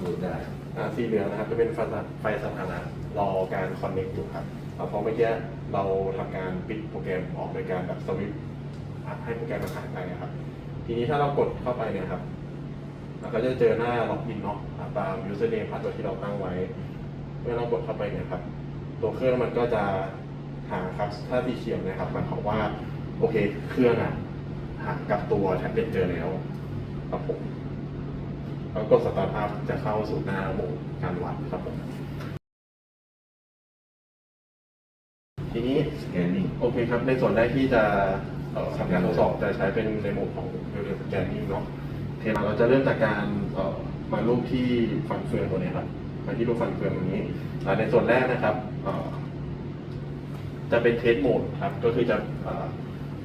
พูดได้อ่าสีเหลืองนะครับจะเป็นไฟสถานะรอการคอนเน c t อยู่ครับอ่าพอเมื่อกี้เราทำการปิดโปรแกรมออกโดยการแบบสวิตช์ให้โปรแกรมมันหายไปนะครับ ทีนี้ถ้าเรากดเข้าไปเนี่ยครับเราก็จะเจอหน้าล็อกอินเนาะอ่าตาม username พาสเวิร์ดที่เราตั้งไว้ เมื่อเรากดเข้าไปเนี่ยครับ ตัวเครื่องมันก็จะหาครับ ถ้าสีเขียวนะครับหมายความว่า โอเค เครื่องอะหากับตัวแท็บเล็ตเจอแล้วครับผม แล้วกดสตาร์ทอัพจะเข้าสู่หน้าโหมดการวัดครับผมทีนี้สแกนนิ่งโอเคครับ ในส่วนแรกที่จะเอ่อทำการทดสอบจะใช้เป็นในโหมดของเรียลสแกนนิ่งเนาะเทมาเราจะเริ่มจากการเอ่อมารูปที่ฟันเฟืองตัวนี้ครับ มาที่รูปฟันเฟืองตรงนี้อ่าในส่วนแรกนะครับเอ่อจะเป็นเทสโหมดครับ ก็คือจะเอ่อ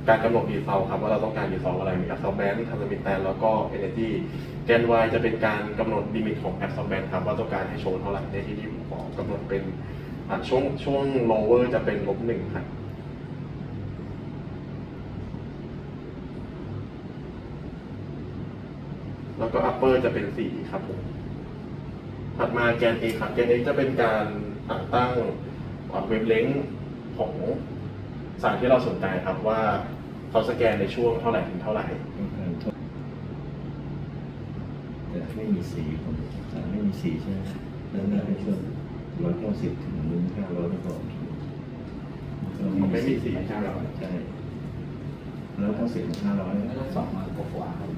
การกำหนดดีเซลครับว่าเราต้องการดีเซลอะไรมี absorbance transmittance แล้วก็ energy แกน y จะเป็นการกำหนดลิมิตของ absorbance ครับว่าต้องการให้โชว์เท่าไหร่ในที่ที่ผมขอกกำหนดเป็นช่วงช่วง lower จะเป็นลบหนึ่งครับแล้วก็ upper จะเป็นสี่ครับผมถัดมาแกน A ครับแกน A จะเป็นการตั้งเว็บเลงของ สารที่เราสนใจครับว่าเขาสแกนในช่วงเท่าไหร่ถึงเท่าไหร่ต้องการโทษแต่ไม่มีสีผมอ่าไม่มีสีใช่ไหมแล้วน่าให้ช่วงร้อยเก้าสิบถึงห้าร้อยก็พอผมไม่มีสีใช่ไหมครับใช่ร้อยเก้าสิบถึงห้าร้อยไม่ต้องสองร้อยกว่าๆครับ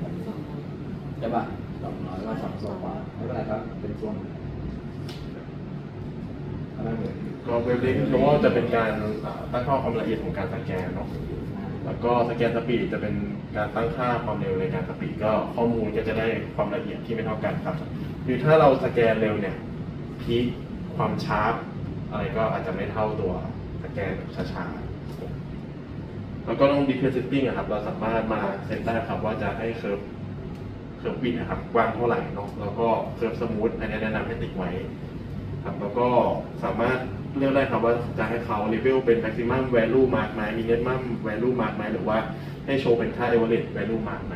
ใช่ป่ะสองร้อยก็สองร้อยกว่าไม่เป็นไรครับเป็นช่วงก็ได้เลย ก็เว็บเลงก็จะเป็นการตั้งค่าความละเอียดของการสแกนเนาะแล้วก็สแกนสปีดจะเป็นการตั้งค่าความเร็วในการสปีดก็ข้อมูลก็จะได้ความละเอียดที่ไม่เท่ากันครับคือถ้าเราสแกนเร็วเนี่ยพีคความชาร์ปอะไรก็อาจจะไม่เท่าตัวสแกนช้าๆแล้วก็ต้อง detail setting ครับเราสามารถมาเซตได้ครับว่าจะให้เคิร์ฟเคิร์ฟวิดนะครับกว้างเท่าไหร่เนาะแล้วก็เคิร์ฟสมูทอันนี้แนะนำให้ติดไว้ครับแล้วก็สามารถ เลือกได้ครับว่าจะให้เขาเลเวลเป็น maximum value mark ไหม minimum value mark ไหมหรือว่าให้โชว์เป็นค่า average value mark ไหม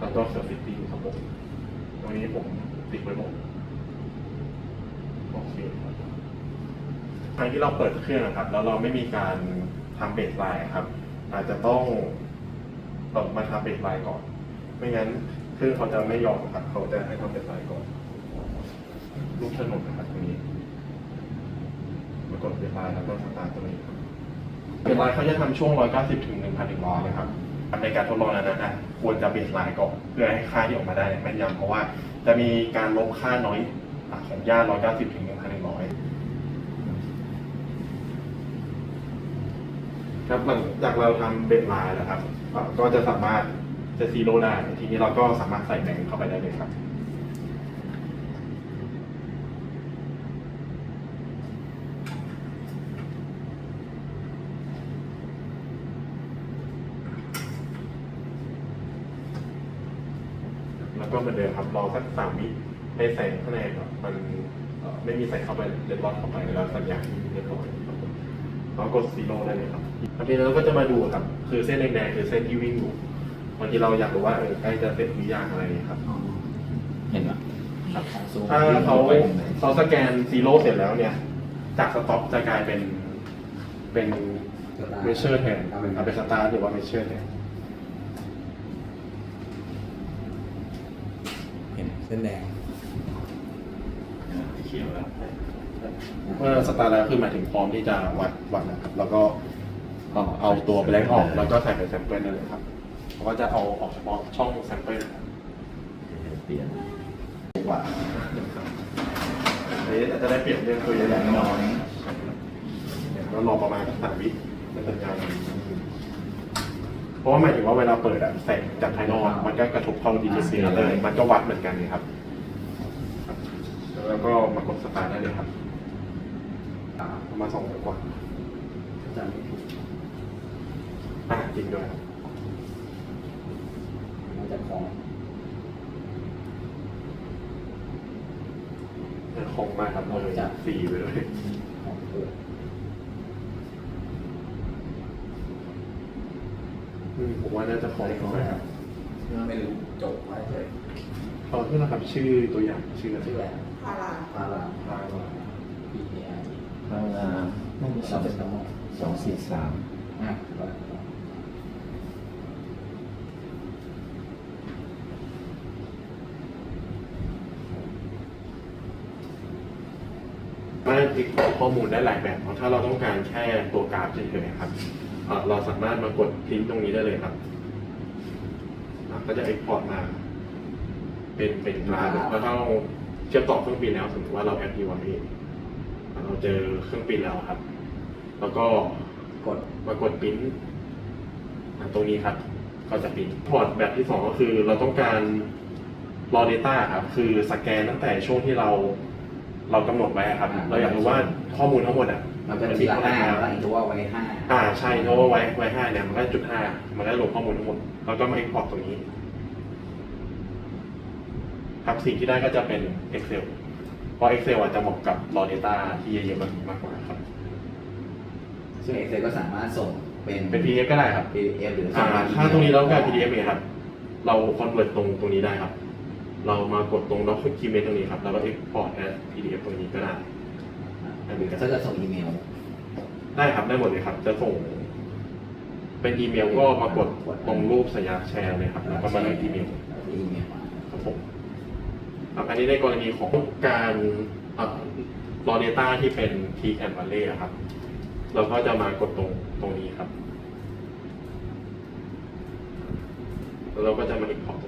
แล้วก็ self fitting ครับผมตรงนี้ผมติดไว้หมดโอเคครับครั้งที่เราเปิดเครื่องนะครับ แล้วเราไม่มีการทำเบสไลน์ครับ อาจจะต้องเปิดมาทำเบสไลน์ก่อน ไม่งั้นเครื่องเขาจะไม่ยอมครับ เขาจะให้ทำเบสไลน์ก่อนรูปถนนนะครับตรงนี้ กดเวลาแล้วก็สตาร์ทตรงนี้ครับเวลาเขาจะทำช่วง 190 ถึง 1,100 นะครับ ในการทดลองนั้นนะควรจะเบสไลน์ก่อนเพื่อให้ค่าที่ออกมาได้แม่นยำเพราะว่าจะมีการลบค่าน้อยของย่า 190 ถึง 1,100 ครับหลังจากเราทำเบสไลน์นะครับ ก็จะสามารถจะซีโร่ได้ ทีนี้เราก็สามารถใส่แบงค์เข้าไปได้เลยครับ แล้วก็เห มือนเดิมครับรอสักสามวิให้แสงข้างในแบบมันเอ่อไม่มีแสงเข้าไปเรียบร้อยเข้าไปแล้วสัญญาณเรียบร้อยครับผมแล้วกดซีโร่ได้เลยครับทีนี้เราก็จะมาดูครับ คือเส้นแดงๆคือเส้นที่วิ่งอยู่บางทีเราอยากรู้ว่าเออใกล้จะเสร็จหรือยังอะไรอย่างเงี้ยครับเห็นไหมครับถ้าเขาเขาสแกนซีโร่เสร็จแล้วเนี่ย จากสต็อปจะกลายเป็นเป็นเมเชอร์แทนเอาเป็นสตาร์หรือว่าเมเชอร์แทน เห็นเส้นแดงเขียวแล้วเมื่อสตาร์ทแล้วคือหมายถึงพร้อมที่จะวัดวัดนะครับ แล้วก็เอาเอาตัวแบงค์ออก แล้วก็ใส่เป็นแซมเปิลได้เลยครับเพราะว่าจะเอาออกเฉพาะช่องแซมเปิลครับเปลี่ยนดีกว่าอันนี้อาจจะได้เปรียบเรื่องตัวใหญ่ๆน้อยเดี๋ยวเรารอประมาณสามวิเป็นสัญญาณ เพราะว่าหมายถึงว่าเวลาเปิดอะแสงจากภายนอกมันก็กระทบเข้าดีเจซีเลย มันก็วัดเหมือนกันเลยครับ แล้วก็มากดสตาร์ทได้เลยครับอ่าประมาณสองนาทีกว่าอาจารย์ไม่ผิดอ่าจริงด้วยครับมันจะของคงมากครับเลยสี่ไปเลยของเกิด อืมผม ว่าน่าจะคงมากครับไม่รู้จบไว้เลยขอโทษนะครับชื่อตัวอย่างชื่ออะไรชื่ออะไรพาราพาราพารา PAI พลังงานน่าจะสเราองเป็นน้องสองสี่สามอะ สามารถติดต่อ ข้อมูลได้หลายแบบเพราะถ้าเราต้องการแค่ตัวกราฟเฉยๆครับเอ่อเราสามารถมากดพิมพ์ตรงนี้ได้เลยครับอะก็จะ export มา เป็นเป็นกราฟแล้วถ้าเราเชื่อมต่อเครื่องบินแล้วสมมติว่าเราแอปดีวันนี้เราเจอเครื่องบินแล้วครับ แล้วก็กดมากดปริ้นอะตรงนี้ครับ ก็จะปริ้นพอร์ตแบบที่สองก็คือเราต้องการรอ Data ครับ คือสแกนตั้งแต่ช่วงที่เรา เรากำหนดไว้อะครับ เราอยากรู้ว่าข้อมูลทั้งหมดอะมันจะทีละห้าคแล้วรับอีกตัวไว้ห้าอ่าใช่เพราะว่าไว้ไว้ห้าเนี่ยมันก็จุดห้ามันก็ลงข้อมูลทั้งหมดแล้วก็มา export ตรงนี้ ครับสิ่งที่ได้ก็จะเป็น Excel เพราะ Excel อาจจะเหมาะกับ raw data ที่เยอะๆแบบนี้มากกว่าครับ ซึ่ง Excel ก็สามารถส่งเป็นเป็น PDF ก็ได้ครับ PDF หรืออ่าส่งมถ้าตรงนี้เราต้องการ PDF เนี่ยครับ เรา convert ตรงตรงนี้ได้ครับ เรามากดตรง document ตรงนี้ครับ แล้วก็ export as PDF ตรงนี้ก็ได้หรือถ้าจะส่งอีเมลได้ครับได้หมดเลยครับ จะส่ง เป็นอีเมลก็มากดตรงรูปสัญญาณแชร์เลยครับ แล้วก็มาเลือกอีเมลอีเมลมาครับผมครับอันนี้ในกรณีของการเอ่อ raw data ที่เป็น t and valley อะครับ เราก็จะมากดตรงตรงนี้ครับ แล้วเราก็จะมา import ตรงนี้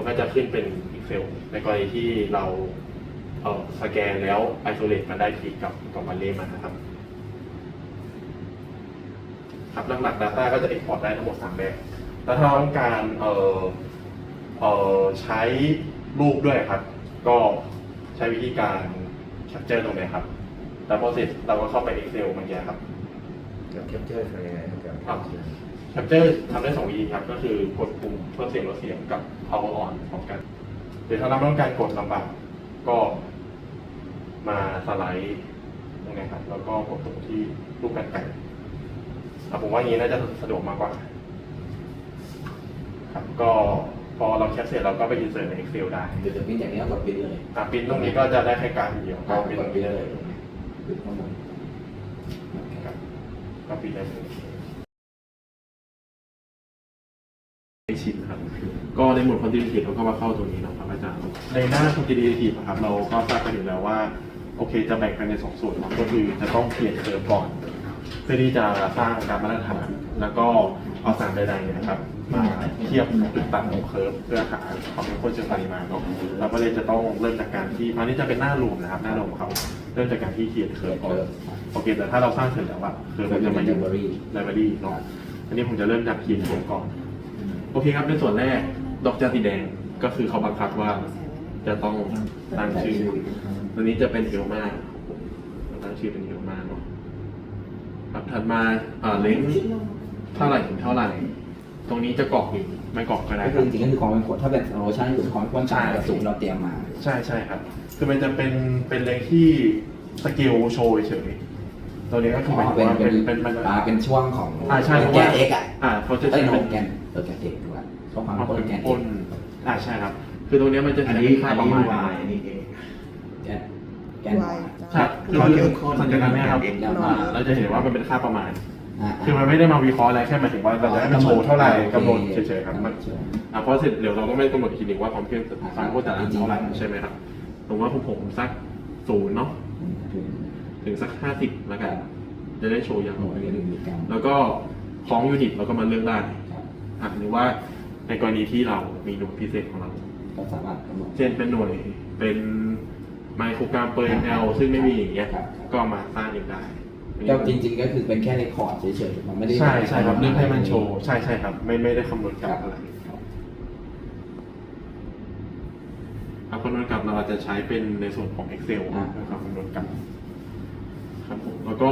มันก็จะขึ้นเป็น Excel ในกรณีที่เราเอ่อสแกนแล้ว isolate มันได้ทีกับกับ valley มานะครับ ครับหลักๆ Data ก็จะ Export ได้ทั้งหมด 3 แบบ แล้วถ้าเราต้องการเอ่อเอ่อใช้รูปด้วยครับ ก็ใช้วิธีการ Capture ตรงนี้ครับ แล้วพอเสร็จเราก็เข้าไป Excel เมื่อกี้ครับ กับแคปเจอร์ทำยังไงครับกับครับ Capture ทำได้สองวิธีครับ ก็คือกดปุ่มเพิ่มเสียงลดเสียงกับ power on พร้อมกันหรือถ้าเราต้องการกดลำบากก็มาสไลด์ตรงนี้ครับแล้วก็กดตรงที่รูปกันไก่อะผมว่าอย่างนี้น่าจะสะดวกมากกว่าครับก็พอเราแคปเสร็จเราก็ไป insert ใน Excel ได้หรือจะพิมพ์อย่างนี้ก็กดพิมพ์เลยอะปริ้นตรงนี้ก็จะได้แค่การเดียวก็ก็กปริ้นดพิมพ์เลยคือข้อมูลครับก็ปริ้นได้เลยไม่ชินครับ ก็ในหมวด quantitative เราก็มาเข้าตรงนี้นะครับอาจารย์ในหน้า quantitative อะครับเราก็ทราบกันอยู่แล้วว่าโอเคจะแบ่งกันในสองส่วนก็คือจะต้องเขียนเคิร์ฟก่อน เพื่อที่จะสร้างการมาตรฐานแล้วก็เอาสารใดๆนะครับมาเทียบจุดตัดของเคิร์ฟเพื่อหาความเป็นคนเชิงปริมาณเนาะเราก็เลยจะต้องเริ่มจากการที่อันนี้จะเป็นหน้ารูมนะครับหน้ารูมเขาเริ่มจากการที่เขียนเคิร์ฟก่อนโอเคแต่ถ้าเราสร้างเสร็จแล้วอะเคิร์ฟมันจะมาอยู่ไลบรารีเนาะอันนี้ผมจะเริ่มจากเขียนเคิร์ฟก่อนโอเคครับในส่วนแรก ดอกจันสีแดงก็คือเขาบังคับว่าจะต้องตั้งชื่อตัวนี้จะเป็นเทลมาตั้งชื่อเป็นเทลมาเนาะครับถัดมาอ่าเลนส์เท่าไหร่ถึงเท่าไหร่ ตรงนี้จะกรอกหรือไม่กรอกก็ได้ก็คคืรัอบจริงๆก็คือความเป็นกดถ้าเป็นโลชั่นอยู่ความเป็นจ่ายกับศูนย์เราเตรียมมา ใช่ใช่ครับ คือมันจะเป็นเป็นเลนส์ที่สกิลโชว์เฉยๆตัวนี้ก็คือหมายถึงว่าเป็นเป็นมันอ่าเป็นช่วงของอ่าใช่เพราะแกว่านเอ็กอะอ่าเขาจะเอ้ยใช้โนเป็นแกนเออแกนเอ็ก ด้วยช่งความความต้นเป็นแกนอ้นอ่าใช่ครับ คือตรงเนี้ยมันจะอันนี้ค่าประมาณอันนี้เองแกนแกนวายใช่คือความคือเข้มข้นสังเกตไหมครับเองอ่าเราจะเห็นว่ามันเป็นค่าประมาณ อ่าคือมันไม่ได้มาวิเคราะห์อะไรแค่หมายถึงว่าเราจะให้มันโชว์เท่าไหร่กำหนดเฉยๆครับมันอ่าเพราะเสร็จเดี๋ยวเราต้องไม่กำหนดอีกทีหนึงว่าความเข้มความเข้มแต่ละอันเท่าไหร่ใช่ไหมครับผมว่าผมผมสักศูนย์เนาะถึงสักห้าสิบแล้วกัน จะได้โชว์อย่างโอ้น้อยยหนึ่งแล้วก็ของยูนิตเราก็มาเลือกได้ อะหรือว่า ในกรณีที่เรามีหน่วยพิเศษของเรา ก็สามารถกำหนดเช่นเป็นหน่วยเป็นไมโครกรัมเปอร์ ml ซึ่งไม่มีอย่างเงี้ยครับก็มาสร้างเองได้ก็จริงๆก็คือเป็นแค่ในคอร์ดเฉยๆมันไม่ได้ใช่ใช่ครับเลือกให้มันโชว์ใช่ใช่ครับ ไม่ไม่ได้คำนวณกคลัรับบอะไรครับคำนวณกลับเราอาจจะใช้เป็นในส่วนของ Excel อ่า นะครับคำนวณกลับครับผมแล้วก็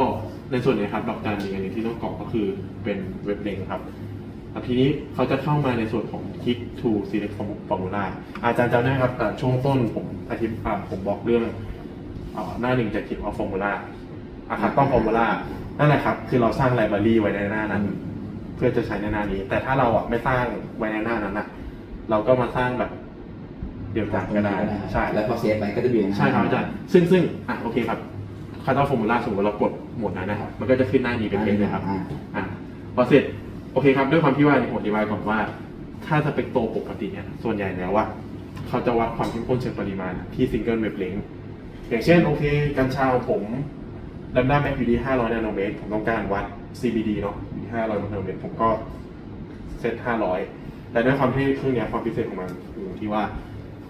ในส่วนนี้ครับดอกจันอีกอันหนึงที่ต้องกรอกก็คือเป็นเว็บเลงครับแล้ว ทีนี้เขาจะเข้ามาในส่วนของ click to select formula อาจารย์จำได้ไหมครับอ่าช่วงต้นผมอธิบายผมบอกเรื่องอ่าหน้าหนึ่งจะเขียนว่า formula อาคาต้อง formula นั่นแหละครับ คือเราสร้างไลบรารีไว้ในหน้านั้น เพื่อจะใช้ในหน้านี้ แต่ถ้าเราอะไม่สร้างไว้ในหน้านั้นอะ เราก็มาสร้างแบบเดียวกันก็ได้ใช่แล้วพอเซฟไปก็จะอยู่ใช่ครับอาจารย์ซึ่งซึ่งอะโอเคครับคาร์ดฟอร์มูล่าสมมติเรากดโหมดนั้นนะครับมันก็จะขึ้นหน้านี้เป็นเพลงเลยครับอ่าอะพอเสร็จโอเคครับด้วยความที่ว่าผมอธิบายก่อนว่า ถ้าสเปกโตปกติเนี่ยส่วนใหญ่แล้วว่าเขาจะวัดความเข้มข้นเชิงปริมาณที่ซิงเกิลเวฟเลงอย่างเช่นโอเค กัญชาของผมดัมด้าแม็กยู่ที่500นาโนเมตรผมต้องการวัด CBD เนาะอยู่ที่500นาโนเมตรผมก็เซต500แต่ด้วยความที่เครื่องนี้ความพิเศษของมันอยู่ที่ว่า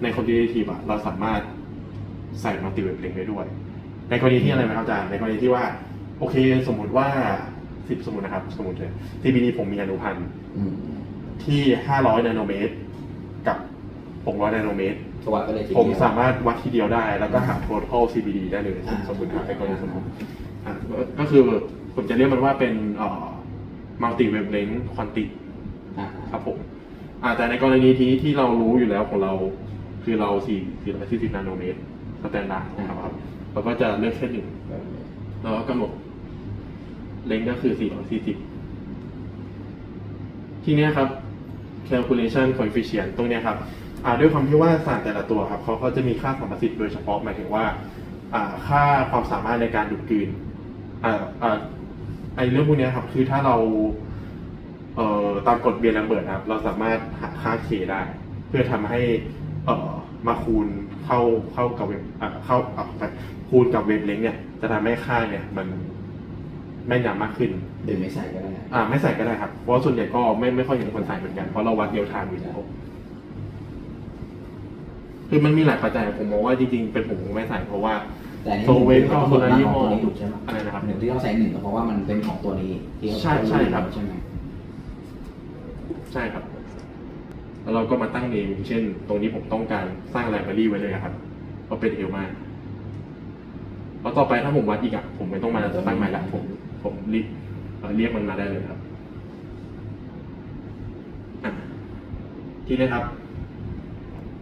ในคอนดิเนทีฟอะเราสามารถใส่มัลติเวฟเลงได้ด้วย ในกรณีที่อะไรไหมครับอาจารย์ในกรณีที่ว่า โอเค สมมุติว่า 10สมมตินะครับ สมมติเลย CBD ผมมีอนุพันธ์อืมที่500นาโนเมตร กับ600นาโนเมตรก็วัดไปเลยทีผมเดียวสามารถวัดทีเดียวได้ แล้วก็หา total CBD ได้เลยอ่าสมมติครับในกรณีสมมติอะก็คือผมจะเรียกมันว่าเป็นเอ่อ multi wavelength quantity อ่าครับผมอ่าแต่ในกรณีที่ที่เรารู้อยู่แล้วของเราคือเรา4 440นาโนเมตรสแตนดาร์ดนะครับเราก็จะเลือกแค่หนึ่งแล้วก็กำหนด เลนก็คือ440ทีนี้ครับ calculation coefficient ตรงนี้ครับด้วยความที่ว่าสารแต่ละตัวครับเขาเขาจะมีค่าสัมประสิทธิ์โดยเฉพาะหมายถึงว่าค่าความสามารถในการดูดกลืนอ่าอ่าไอเรื่องพวกนี้ครับคือถ้าเราเตามกฎเบียร์แลมเบิร์ตครับ เราสามารถหาค่า k ได้ เพื่อทำให้มาคูณเข้าเข้ากับเว็บเข้าคูณกับเว็บเลงเนี่ยจะทำให้ค่าเนี่ยมัน แม่นยำมากขึ้น หรือไม่ใส่ก็ได้อ่าไม่ใส่ก็ได้ครับ เพราะว่าส่วนใหญ่ก็ไม่ไม่ค่อยเห็นคนใส่เหมือนกัน เพราะเราวัดเดียวทางอยู่แล้ว คือมันมีหลายปัจจัยผมมองว่าจริงๆ เป็นผมผมไม่ใส่เพราะว่า แต่อันนี้โซเวนก็คนละยี่ห้อของตัวนี้ถูกใช่ไหมอะไรนะครับ หนึ่งที่เขาใส่หนึ่งก็เพราะว่ามันเป็นของตัวนี้ที่เขาใช่ใช่ครับ ใช่ไหมใช่ครับ แล้วเราก็มาตั้งเนมเช่น ตรงนี้ผมต้องการสร้างไลบรารีไว้เลยครับก็เป็นเอลมาแล้วต่อไปถ้าผมวัดอีกอะผมไม่ต้องมาตั้งใหม่ละผม ผมเรียกเอ่อเรียกมันมาได้เลยครับอะทีนี้ครับ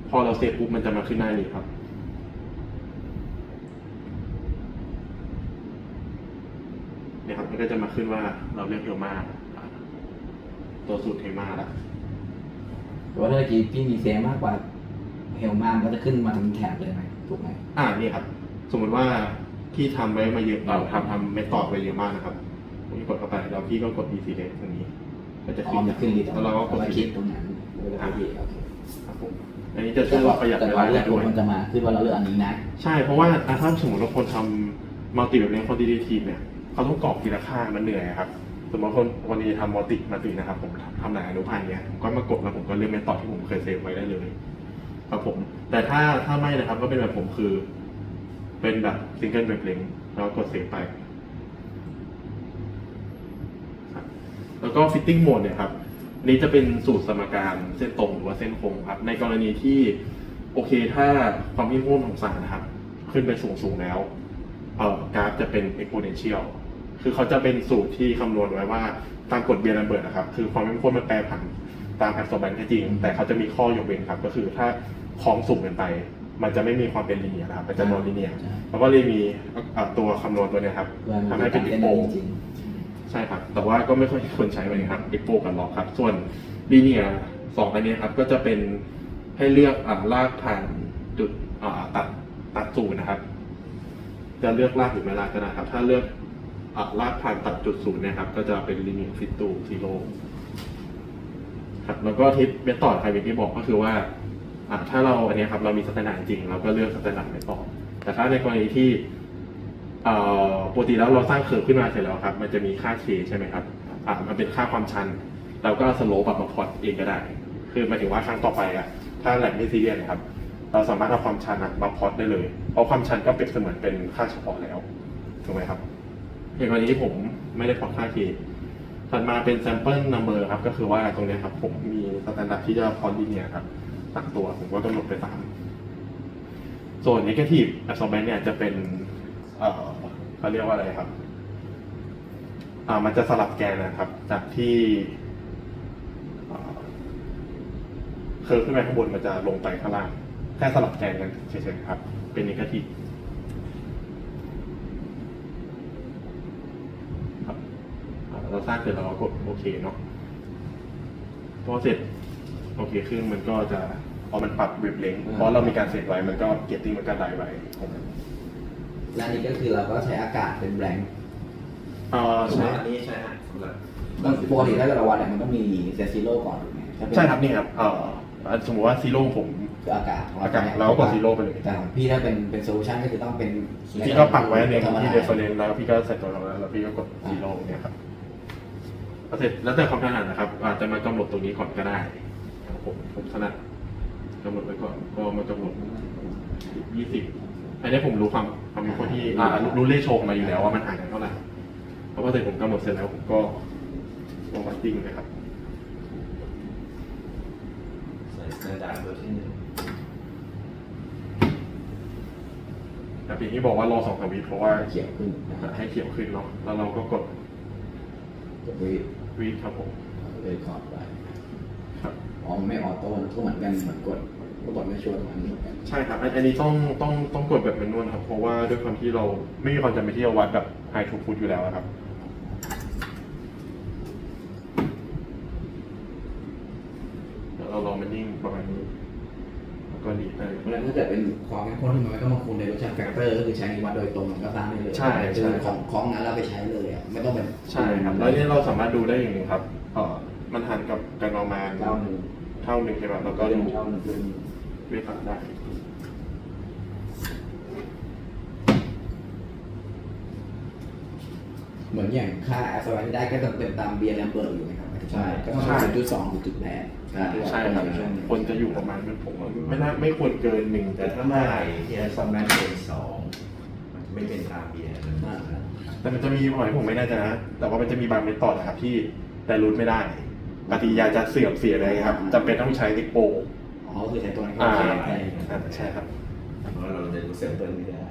พอเราเซฟปุ๊บมันจะมาขึ้นหน้านี้ครับ เนี่ยครับมันก็จะมาขึ้นว่าเราเรียกเอลมาอะตัวสูตรเทมาแล้วหรือว่าถ้าเมื่อกี้พี่มีเซฟมากกว่าเฮลมามันก็จะขึ้นมาทั้งแถบเลยไหมถูกไหมอ่านี่ครับ สมมติว่า ที่ทำไว้มาเยอะเราทำทำเมธอดไว้เยอะมากนะครับผมกดเข้าไปแล้วพี่ก็กด EC เลตตรงนี้ก็จะอ๋อขึ้นมันขึ้นดีแล้วเราก็กดคลิคลิกกตรงนั้นเวลาพี่โอเคครับผมอันนี้จะช่วยเราประหยัดแต่เวว่าลาเลืได้อกด้วยมันจะมาขึ้นว่าเราเลือกอันนี้นะ ใช่เพราะว่าอะถ้าสมมติว่าคนทำมัลติแบบนี้คอนดิเนทีฟเนี่ยเขาต้องกรอกทีละค่ามันเหนื่อยครับสมมติคนวันนี้ทำมัลติมาตินะครับ ผมทำหลายอนุพันธ์เนี่ยผมก็มากดแล้วผมก็เลือกเมธอดที่ผมเคยเซฟไว้ได้เลย ครับผม แต่ถ้าถ้าไม่นะครับก็เป็นแบบผมคือ เป็นแบบซิงเกิลเว็บเลงแล้วกดเซฟไป แล้วก็ฟิตติ้งโหมดเนี่ยครับนี้จะเป็นสูตรสมการเส้นตรงหรือว่าเส้นโค้งครับ ในกรณีที่โอเคถ้าความเข้มข้นของสารนะครับ ขึ้นไปสูงสูงแล้วเอ่อกราฟจะเป็น exponential คือเขาจะเป็นสูตรที่คำนวณไว้ว่าตามกฎเบียร์แลมเบิร์ตนะครับ คือความเข้มข้นมันแปรผันตามแอบโซแบนจริง แต่เขาจะมีข้อยกเว้นครับ ก็คือถ้าของสูงเกินไป มันจะไม่มีความเป็นลีเนียร์นะครับมันจะนอนลีเนียร์ใช่แล้วก็เลยมีเอ่อตัวคำนวณตัวเนี้ยครับเพื่อมันทำให้เป็นเต้อีนโปได้จริงใช่ครับ แต่ว่าก็ไม่ค่อยมีคนใช้มันครับอีโปกับล็อกครับ ส่วนลีเนียร์สองอันเนี้ยครับก็จะเป็นให้เลือกอ่าลากผ่านจุดอ่าตัดตัดศูนย์นะครับ จะเลือกลากหรือไม่ลากก็ได้ครับ ถ้าเลือกอ่าลากผ่านตัดจุดศูนย์เนะครับก็จะเป็นลิมิตฟิตตูซีโร่ครับแล้วก็ทิศเมธอดใครเป็นที่บอกก็คือว่า อ่าถ้าเราอันนี้ครับเรามีสแตนดาร์จริงเราก็เลือกสแตนดาร์ดเมธอดแต่ถ้าในกรณีที่เอ่อปกติแล้วเราสร้างเคอร์ฟขึ้นมาเสร็จแล้วครับ มันจะมีค่า k ใช่ไหมครับอ่ามันเป็นค่าความชัน เราก็สโลปแบบมาพอร์ตเองก็ได้ คือหมายถึงว่าครั้งต่อไปอะถ้าแหลกไม่ซีเรียสนะครับ เราสามารถเอาความชันมาพอร์ตได้เลย เพราะความชันก็เปรียบเสมือนเป็นค่าเฉพาะแล้ว ถูกไหมครับอย่างกรณีที่ผมไม่ได้พอร์ตค่า k ถัดมาเป็น sample number ครับ ก็คือว่าตรงนี้ครับผมมีสแตนดาร์ดที่จะพอร์ตลีเนียครับ ตั้งตัว ผมก็กำหนดไปตามส่วน negative absorbance เนี่ยจะเป็นเขาเรียกว่าอะไรครับอ่ามันจะสลับแกนนะครับ จากที่เคอร์ขึ้นไปข้างบนมันจะลงไปข้างล่าง แค่สลับแกนกันเฉยๆครับ เป็น negative ครับเราสร้างเสร็จแล้วเราก็กดโอเคเนาะพอเสร็จ โอเคขึ้นมันก็จะ อมันปรับเว็บเลงเพราะเรามีการเซตไว้มันก็เกตติ้งมันก็ได้ไว้และนี่ก็คือเราก็ใช้อากาศเป็นแบงค์เอ่อใช่ใช่ อันนี้ใช่ฮะสำหรับต้องปกติถ้าเกิดเราวัดเนี่ยมันต้องมีเซซิโร่ก่อนถูกไหมถ้าเป็นใช่ครับนี่ครับเอ่อสมมติว่าซีโร่ผม คืออากาศของอากาศใช่ไหมเราก็กด zero ไปเลย แต่ของพี่ถ้าเป็นเป็นโซลูชันก็คือต้องเป็นพี่ก็ปักไว้ในธรรมดาที่เรฟเฟรนซ์แล้วพี่ก็ใส่ตัวเราแล้วแล้วพี่ก็กดซีโร่เนี่ยครับพอเสร็จแล้วแต่ความถนัดนะครับอาจจะมากำหนดตรงนี้ก่อนก็ได้ผมผมถนัด กำหนดไว้ก่อนก็มากำหนดยี่สิบอันนี้ผมรู้ความความเป็นคนที่อ่ารู้รู้เลขโชงมาอยู่แล้วว่ามันห่างกันเท่าไหร่เพราะพอเสร็จผมกำหนดเสร็จแล้วผมก็ลงวัดติ้งเลยครับ ใส่สแตนดาร์ดเวอร์ชันหนึ่งแต่ปีนี้บอกว่ารอสองสามวิเพราะว่าเขียวขึ้นนะครับให้เขียวขึ้นเนาะแล้วเราก็กดกดวีวีดครับผมเลยขอบไปครับอ๋อมันไม่ออโต้ก็เหมือนกันเหมือนกด ก็กดไม่ชัวร์ตรงนั้นเหมือนกันใช่ครับอันอันนี้ต้องต้องต้องกดแบบเป็นนวลครับ เพราะว่าด้วยความที่เราไม่มีความจำเป็นที่จะวัดแบบไฮทูพุตอยู่แล้วอะครับเดี๋ยวเราลองมันนิ่งประมาณนี้แล้วก็ดีดได้เพราะฉะนั้นถ้าเกิดเป็นความเข้มข้นขึ้นมามันก็มาคูณในรสชาติแฟกเตอร์ก็คือใช้ในวัดโดยตรงมันก็สร้างได้เลยใช่ใช่คือของของนั้นเราไปใช้เลยอะไม่ต้องเป็นใช่ครับแล้วนี่เราสามารถดูได้อย่างหนึ่งครับเออมันหันกับการประมาณเก้าหนึ่งเท่าหนึ่งใช่ไหมแล้วก็ก็ดูดูเท่าหนึ่งขึ้น เวทได้เหมือนอย่างค่าแอสไวที่ได้ก็จะเป็นตามเบียร์แลมเบิร์ตอยู่นะครับใช่ก็ต้องเป็นจุดสองจุดแปดใช่ครับคนจะอยู่ประมาณนั้นผมว่าไม่น่าไม่ควรเกินหนึ่งแต่ถ้าเมื่อไหร่ที่ไอซอนแมนเป็นสองมันจะไม่เป็นตามเบียร์เลยอ่าแต่มันจะมีหน่อยผมไม่แน่ใจนะ แต่ว่ามันจะมีบางเมธอดนะครับที่แต่รูทไม่ได้ปฏิกิริยาจะเสื่อมเสียเลยครับจำเป็นต้องใช้ลิปโป อ๋อคือใช้ตัวนั้นอ่าก็ใช้ใช่ครับเพราะเราจะรู้เซมเปิลไม่ได้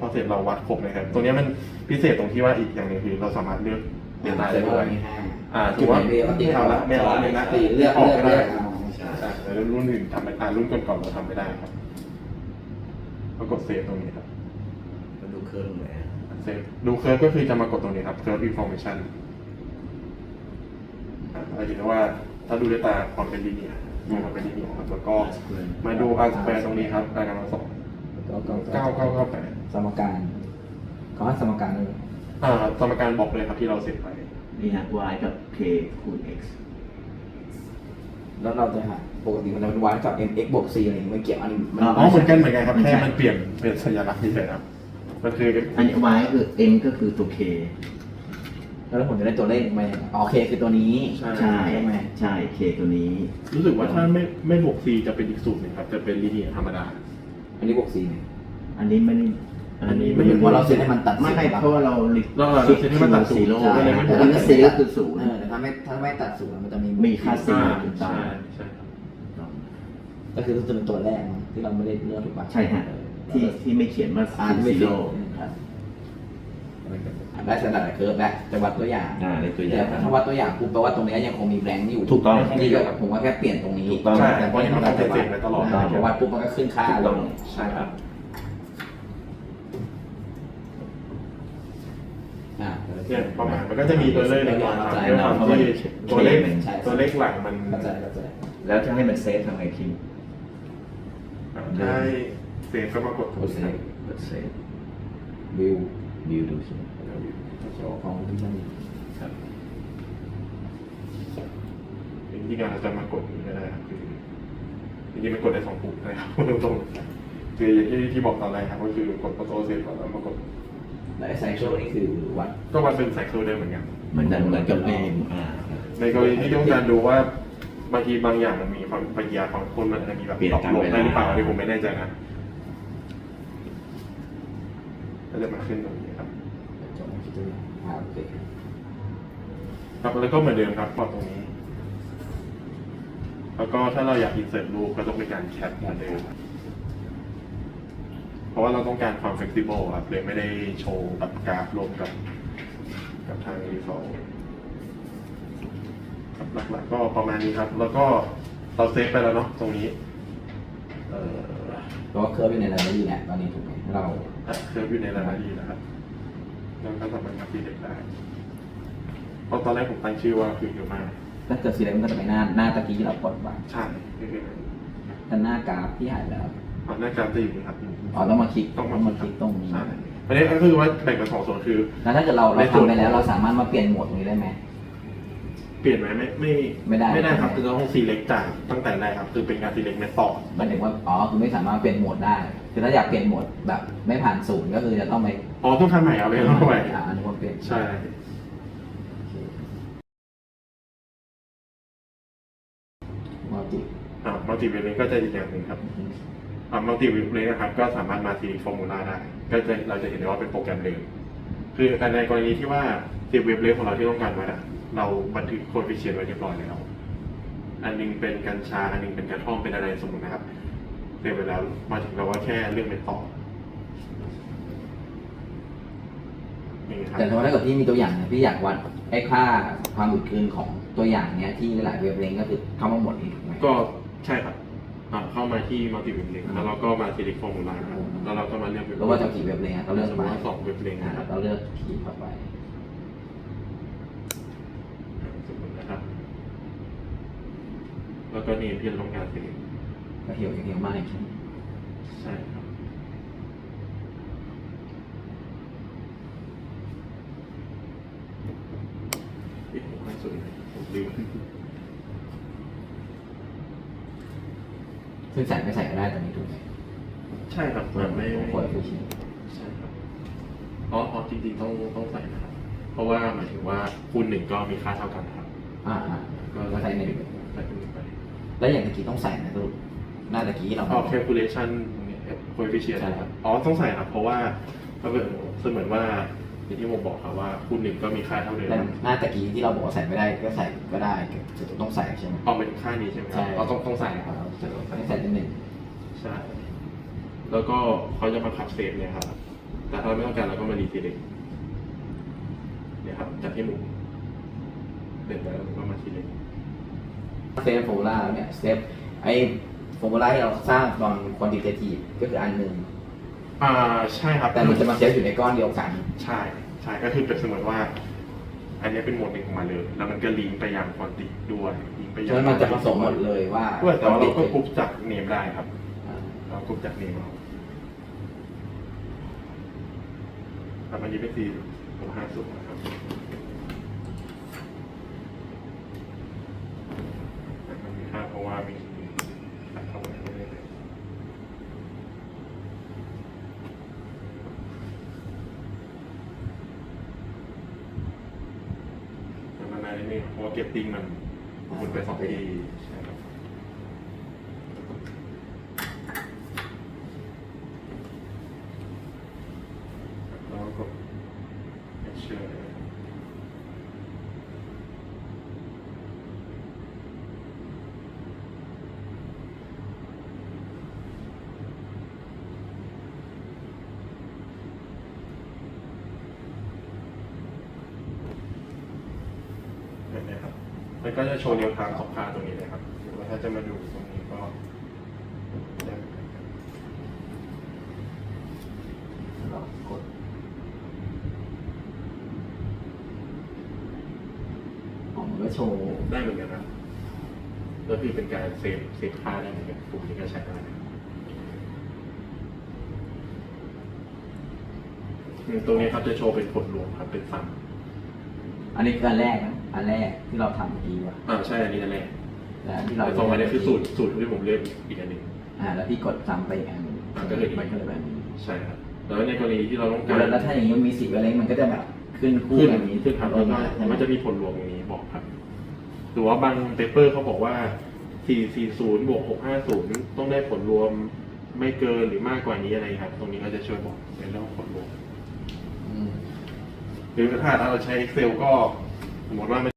พอเสร็จเราวัดครบเลยครับ ตรงเนี้ยมันพิเศษตรงที่ว่าอีกอย่างหนึงคือเราสามารถเลือกเดต้าได้ด้วยมีห้าอ่าจุดไหนเรียกว่าไม่เอาละไม่เอาละไม่เอาละสี่เลือกออกเลือกไม่เลืได้อกเอาใช่ใช่แต่รุ่นอื่นทำไม่ได้รุ่นก่อนๆเราทำไม่ได้ครับก็กดเซฟตรงนี้ครับ มันดูเครื่องเลยอะเซฟดูเคิร์ฟก็คือจะมากดตรงนี้ครับเคิร์ฟอินโฟ a t ชันเราเห็นได้ว่าถ้าดูด้วยตาความเป็นลิเนียร์ม องความเป็นลิเนียร์ครับแล้วก็มาดูอาร์สแปรตรงนี้ครับรายการมาสองก็ก็เก้าเก้าเก้าแปดสมการเขาให้สมการเลยอ่าสมการบอกเลยครับที่เราเสร็จไปนี่ฮะ y กับ k คูณ x แล้วเราจะหาปกติมันจะเป็น y กับ mx บวก c อะไรอย่างเงี้ยไม่เกี่ยวอันนี้มันอ๋อเหมือนกันเหมือนกันครับแค่มันเปลี่ยนเป็นสัญลักษณ์เฉยๆครับมันคืออันนี้ y ก็คือ m ก็คือตัว k แล้วผมจะได้ตัวเลขมาอย่างไรอ๋อ k คือตัวนี้ใช่ ใช่ไหมใช่ k ตัวนี้ รู้สึกว่าถ้าไม่ไม่บวก c จะเป็นอีกสูตรหนึ่งครับจะเป็นลิเนียร์ธรรมดา อันนี้บวก c เนี่ยอันนี้ไม่ได้อันนี้ไม่ไม่ถึงว่าเราเซตให้มันตัดไม่ไม่ปะเพราะว่าเราลิเราเราเซตให้มันตัดศูนย์โร่ก็เลยไม่แต่บวกถ้า c ก็คือศูนย์ เออแต่ถ้าไม่ถ้าไม่ตัดศูนย์มันจะมีมีค่า c อ่าถูกต้องใช่ใช่ครับก็คือจะเป็นตัวแรกมั้งที่เราไม่ได้เลือกถูกปะใช่ฮะที่ที่ไม่เขียนว่า r ไม่0ได้ ได้สแตนดาร์ดเคิร์ฟแล้วจะวัดตัวอย่างอ่าในตัวอย่างแต่ถ้าวัดตัวอย่างปุ๊บแปลว่าตรงนี้ยังคงมีแบงค์อยู่ถูกต้องนี่ก็ผมว่าแค่เปลี่ยนตรงนี้ถูกต้องใช่แต่เพราะนี่มันคงเป็นเศษไปตลอด เพราะวัดปุ๊บมันก็ขึ้นค่าถูกลต้อง งใช่ครับ อ่าเนี่ยประมาณมันก็จะมีตัวเลขในการทำด้วยความที่ตัวเลขตัวเลขหลังมันเข้าใจเข้าใจแล้วถ้าให้มันเซฟทำไงคิมได้เซฟก็มากดโอเคกดเซฟวิว วิวดูสิ ของที่มันครับวิธีการเราจะมากดอย่างนี้ก็ได้ครับคือจริงๆมันกดได้สองปุ่มนะครับพูดตรงๆคืออย่างที่ที่บอกตอนแรกครับก็คือกดประตูเสร็จก่อนแล้วมากดและไซโชนี่คือวัดก็มันเป็นไซเคิลได้เหมือนกันเหมือนกันเหมือนกับเอมอ่าในกรณีที่ต้องการดูว่าบางทีบางอย่างมันมีความปฏิกิริยาของคนมันอาจจะมีแบบเปลี่ยนตอบตามลงเวลาได้หรือเปล่าอันนี้ผมไม่แน่ใจนะก็จะมาขึ้นตรงนี้ครับจบคิดตัวอย่างอ่าโอเคครับแล้วก็เหมือนเดิมครับปรับตรงนี้ แล้วก็ถ้าเราอยากอินเสิร์ตรูปก็ต้องเป็นการแคปเหมือนเดิมเพราะว่าเราต้องการความ flexible ครับเลยไม่ได้โชว์กับกราฟรวมกับ กับทางรีฟอลครับหลักๆก็ประมาณนี้ครับ แล้วก็เราเซฟไปแล้วเนาะตรงนี้เอ่อเพราะว่าเคอร์ฟเป็นในไลบรารีเนี่ยตอนนี้ถูกไหมเราอะเคยอยู่ในรายละเอียดนะครับ แล้วก็สามารถมาที่เด็กได้เพราะตอนแรกผมตั้งชื่อว่าคือเยอะมากถ้าเกิดสีแดงมันก็จะไปหน้าหน้าตะกี้ที่เรากดไว้ใช่คือแต่หน้ากราฟที่หายไปแล้วอ่าหน้ากราฟจะอยู่นะครับ อ๋อต้องมาคลิกต้องต้องมามาคลิกตรงนี้ใช่อันนี้ก็คือว่าแบ่งเป็นสองส่วนคือแล้วถ้าเกิดเราในเราส่วนทำไปแล้วเราสามารถมาเปลี่ยนโหมดตรงนี้ได้ไหมเปลี่ยนไหมไม่ไม่ไม่ได้ไม่ได้ครับใช่คือไหมต้อง select จากตั้งแต่แรกครับคือเป็นการ select เมธอดหมันถึงว่าอ๋อคือไม่สามารถเปลี่ยนโหมดได้ คือถ้าอยากเปลี่ยนโหมดแบบไม่ผ่านศูนย์ก็คือจะต้องไป อ๋อต้องทำใหม่เอาเลยเข้าไปอ่าอันนี้ว่าเปลี่ยนใช่มัลติอ่ามัลติเวเลก็จะอีกอย่างหนึ่งครับอ่ามัลติเวเลนะครับก็สามารถมา select formula ได้ ก็จะเราจะเห็นได้ว่าเป็นโปรแกรมเดิมคือในกรณีที่ว่า select เวฟเลของเราที่ต้องการไว้อะเราบันทึกโคเฟเชียนไว้เรียบร้อยแล้ว อันหนึงเป็นกัญชา อันหนึงเป็นกระท่อมเป็นอะไรสมมตินะครับเรียบไปแล้วมาถึงเราว่าแค่เรื่องเป็นต่อ นี่ครับแต่ถ้าเกิดพี่มีตัวอย่างเนี่ยพี่อยากวัดไอ้ค่าความอุดคืนของตัวอย่างเนี้ยที่หลายเว็บเลงก็คือเข้ามาหมดนี้ถูกไหม ก็ใช่ครับอ่าเข้ามาที่มัลติเวฟเลแล้วเราก็มา select formula ครับแล้วเราก็มาเลือกเว็บแล้วว่าจะกี่เว็บเลงอะเราเลือกสมมไปติว่าสองเว็บเลงอ่านะครับเราเลือกคีย์เข้าไป สมมตินะครับ แล้วก็นี่ที่เราต้องการ select ก็เหี่ยวอย่างเหี่ยวมากใช่ไหมใช่ครับเอ๊ะผมไม่ สุดเลยผมลืมซึ่งใส่ไม่ใส่ก็ได้ตอนนี้ถูกไหมใช่ครับแบบไม่ของไม่คนคือชิ้นใช่ครับอ๋ออ๋อจริงๆต้องต้องใส่นะครับ เพราะว่าหมายถึงว่าคูณหนึ่งก็มีค่าเท่ากันครับอ่าอ่าก็ใส่หนึ่งใส่เป็นหนึ่งไป แล้วอย่างตะกี้ต้องใส่นะสรุปหน้าตะกี้เราอ๋อ calculation เนี่ย coefficient ใช่ครับอ๋อต้องใส่ครับ เพราะว่าถ้าเป็นเสมือนว่า อย่างที่ผมบอกครับว่าคูณหนึ่งก็มีค่าเท่าเดิมแล้วหน้าตะกี้ที่เราบอกว่าใส่ไม่ได้ก็ใส่ก็ได้จะต้องใส่ใช่ไหมเอาเป็นค่านี้ใช่ไหมครับเราต้องต้องใส่ครับไม่ใส่เป็นหนึ่งใช่ แล้วก็เขาจะมาขับเซฟเนี่ยครับ แต่ถ้าไม่ต้องการเราก็มารีเซตเนี่ยครับจากที่หมุนเสร็จแล้วก็มาทีเล็กเซฟโฟล่าเนี่ยเซฟไอ้โฟล่าที่เราสร้างตอนควอนติเททีฟก็คืออันหนึ่ง อ่าใช่ครับแต่มันจะมาเซฟอยู่ในก้อนเดียวกัน ใช่ใช่ก็คือเป็นเสมือนว่า อันนี้เป็นโหมดหนึ่งของมันเลย แล้วมันก็ลิงก์ไปยังควอนติด้วยลิงก์ไปยัฉะนั้นมันจะผสมหมดเลยว่าด้วยแต่ว่าเราก็ quantity กรุ๊ปจากเนมได้ครับ อ่าเรากรุ๊ปจากเนมเอาแต่มันนี้เป็นสี่ผมห้าสูงนะครับแต่มันมีค่าเพราะว่ามีตัดเข้ามาเรื่อยๆ มันมานาน มาร์เก็ตติ้งมันหมุนไปสองปีใช่ครับแล้วก็เชื่อเลยแบบนี้ครับมัน ก็จะโชว์เรียวไทม์สองค่าตรงนี้เลยครับหรือว่าถ้าจะมาดูตรงนี้ก็ได้เหมือนกันครับเรากดอ๋อมันก็โชว์ได้เหมือนกันครับแล้วคือเป็นการเซฟเซฟค่าได้เหมือนกันปุ่มนี้ก็ใช้ได้นะครับอืมตรงนี้ครับจะโชว์เป็นผลรวมครับเป็นซัมอันนี้คืออันแรกนะ อันแรกที่เราทำเมื่อกี้ว่ะอ่าใช่อันนี้อันแรกแล้วอันที่เราแต่ตรงอันนี้คือสูตรสูตรที่ผมเลือกอีกอันหนึ่ง อ่า แล้วพี่กดซ้ำไปอีกอันหนึ่งอ่าก็คืออีก มันก็เลยแบบนี้ใช่ครับแล้วในกรณีที่เราต้องการแล้วถ้าอย่างนี้มันมีสีเวลงมันก็จะแบบขึ้นคู่ขึ้นแบบนี้ขึ้นครับลแล้วงก็มาใช่ไหมมันจะมีผลรวมตรงนี้บอกครับหรือว่าบางเปเปอร์เขาบอกว่า 440บวก650 ต้องได้ผลรวมไม่เกินหรือมากกว่านี้อะไรครับ ตรงนี้ก็จะช่วยบอกในเรื่องของผลรวม อืมหรือถ้าเราใช้ Excel ก็ normalmente